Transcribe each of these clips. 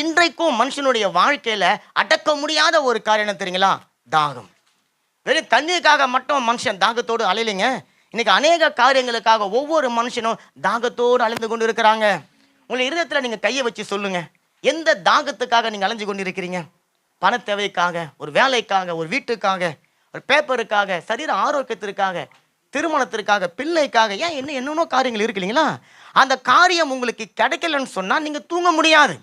இன்றைக்கும் மனுஷனுடைய வாழ்க்கையில அடக்க முடியாத ஒரு காரியம் என்ன தெரியுங்களா? தாகம். வெறும் தண்ணிக்காக மட்டும் மனுஷன் தாகத்தோடு அலையலைங்க. இன்னைக்கு அநேக காரியங்களுக்காக ஒவ்வொரு மனுஷனும் தாகத்தோடு அலைந்து கொண்டு இருக்கிறாங்க உங்களை இருதயத்தில் நீங்கள் கையை வச்சு சொல்லுங்க. எந்த தாகத்துக்காக நீங்கள் அலைஞ்சு கொண்டு இருக்கிறீங்க பண தேவைக்காக ஒரு வேலைக்காக ஒரு வீட்டுக்காக ஒரு பேப்பருக்காக சரீர ஆரோக்கியத்திற்காக திருமணத்திற்காக பிள்ளைக்காக ஏன் என்ன என்னென்னோ காரியங்கள் இருக்கு இல்லைங்களா? அந்த காரியம் உங்களுக்கு கிடைக்கலன்னு சொன்னால் நீங்கள் தூங்க முடியாது.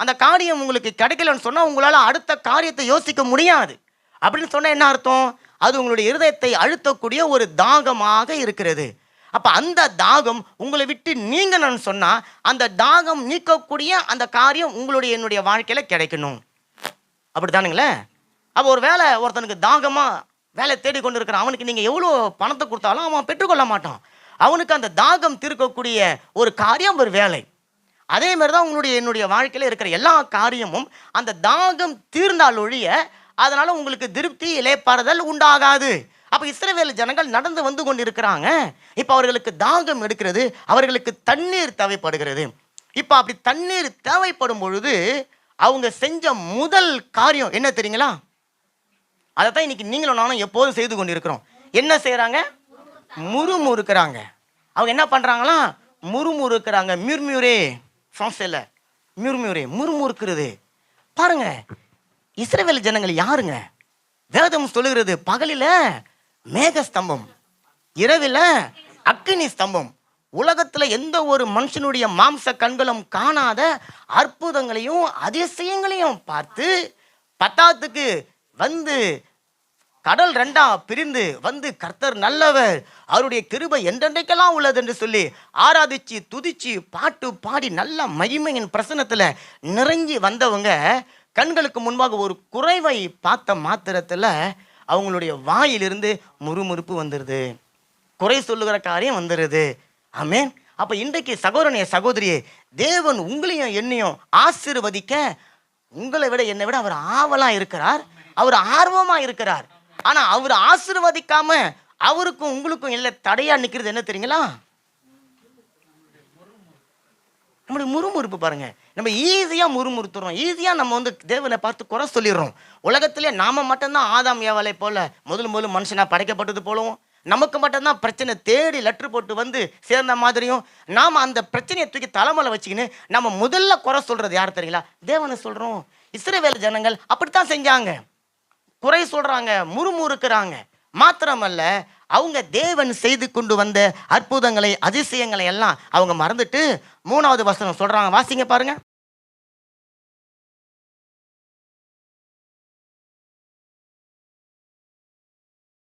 அந்த காரியம் உங்களுக்கு கிடைக்கலன்னு சொன்னால் உங்களால் அடுத்த காரியத்தை யோசிக்க முடியாது. அப்படின்னு சொன்னால் என்ன அர்த்தம்? அது உங்களுடைய இருதயத்தை அழுத்தக்கூடிய ஒரு தாகமாக இருக்கிறது. அப்போ அந்த தாகம் உங்களை விட்டு நீங்கணும்னு சொன்னால் அந்த தாகம் நீக்கக்கூடிய அந்த காரியம் உங்களுடைய என்னுடைய வாழ்க்கையில் கிடைக்கணும். அப்படி தானுங்களே அப்போ ஒரு வேலை ஒருத்தனுக்கு தாகமாக வேலை தேடிக்கொண்டு இருக்கிறான் அவனுக்கு நீங்கள் எவ்வளோ பணத்தை கொடுத்தாலும் அவன் பெற்றுக்கொள்ள மாட்டான். அவனுக்கு அந்த தாகம் தீர்க்கக்கூடிய ஒரு காரியம் ஒரு வேலை. அதே மாதிரி தான் உங்களுடைய என்னுடைய வாழ்க்கையில் இருக்கிற எல்லா காரியமும் அந்த தாகம் தீர்ந்தால் ஒழிய அதனால் உங்களுக்கு திருப்தி இலைப்பாறுதல் உண்டாகாது. அப்போ இஸ்ரவேல் ஜனங்கள் நடந்து வந்து கொண்டு இருக்கிறாங்க இப்போ அவர்களுக்கு தாகம் எடுக்கிறது அவர்களுக்கு தண்ணீர் தேவைப்படுகிறது. இப்போ அப்படி தண்ணீர் தேவைப்படும் பொழுது அவங்க செஞ்ச முதல் காரியம் என்ன தெரியுங்களா? அதை தான் இன்னைக்கு நீங்களும் நானும் எப்போதும் செய்து கொண்டு இருக்கிறோம் என்ன செய்கிறாங்க முறுமுறுக்கிறாங்க. அவங்க என்ன பண்ணுறாங்களா முறுமுறுக்கிறாங்க. மிர்மியூரே ஃப்ரான்ஸில் மிர்மியூரே முறுமுறுக்கிறது. பாருங்க இஸ்ரேவேல் ஜனங்கள் யாருங்க? வேதம் சொல்லுகிறது பகலில் மேகஸ்தம்பம் இரவில் அக்கினி ஸ்தம்பம். உலகத்தில் எந்த ஒரு மனுஷனுடைய மாம்ச கண்களும் காணாத அற்புதங்களையும் அதிசயங்களையும் பார்த்து பத்தாத்துக்கு வந்து கடல் ரெண்டா பிரிந்து வந்து கர்த்தர் நல்லவர். அவருடைய கிருபை என்றென்றைக்கெல்லாம் உள்ளது என்று சொல்லி ஆராதிச்சு துதிச்சு பாட்டு பாடி நல்ல மகிமையின் பிரசனத்தில் நிறைஞ்சி வந்தவங்க கண்களுக்கு முன்பாக ஒரு குறைவை பார்த்த மாத்திரத்தில் அவங்களுடைய வாயிலிருந்து முறுமுறுப்பு வந்துடுது குறை சொல்லுகிற காரியம் வந்துடுது ஆமேன். அப்போ இன்றைக்கு சகோதரனைய சகோதரியே தேவன் உங்களையும் என்னையும் ஆசீர்வதிக்க உங்களை விட என்னை விட அவர் ஆவலாக இருக்கிறார். அவர் ஆர்வமாக இருக்கிறார். ஆனால் அவர் ஆசிர்வதிக்காம அவருக்கும் உங்களுக்கும் இல்லை தடையாக நிற்கிறது என்ன தெரியுங்களா? நம்மளுடைய முறுமுறுப்பு பாருங்க. நம்ம ஈஸியாக முறுமுறுத்துறோம். ஈஸியாக நம்ம வந்து தேவனை பார்த்து குறை சொல்லிடுறோம். உலகத்திலே நாம் மட்டும்தான் ஆதாம் ஏவலை போல முதல் முதல் மனுஷனாக படைக்கப்பட்டது போலவும் நமக்கு மட்டும்தான் பிரச்சனை தேடி லெட்ரு போட்டு வந்து சேர்ந்த மாதிரியும் நாம் அந்த பிரச்சனையை தூக்கி தலைமையில வச்சுக்கின்னு நம்ம முதல்ல குறை சொல்கிறது யார் தெரியுங்களா? தேவனை சொல்கிறோம் இஸ்ரவேல் ஜனங்கள் அப்படித்தான் செஞ்சாங்க. குறை சொல்றாங்க முறுமுறுக்கிறாங்க. மாத்திரமல்ல அவங்க தேவன் செய்து கொண்டு வந்த அற்புதங்களை அதிசயங்களை எல்லாம் அவங்க மறந்துட்டு மூணாவது வசனம் சொல்றாங்க. வாசிங்க பாருங்க.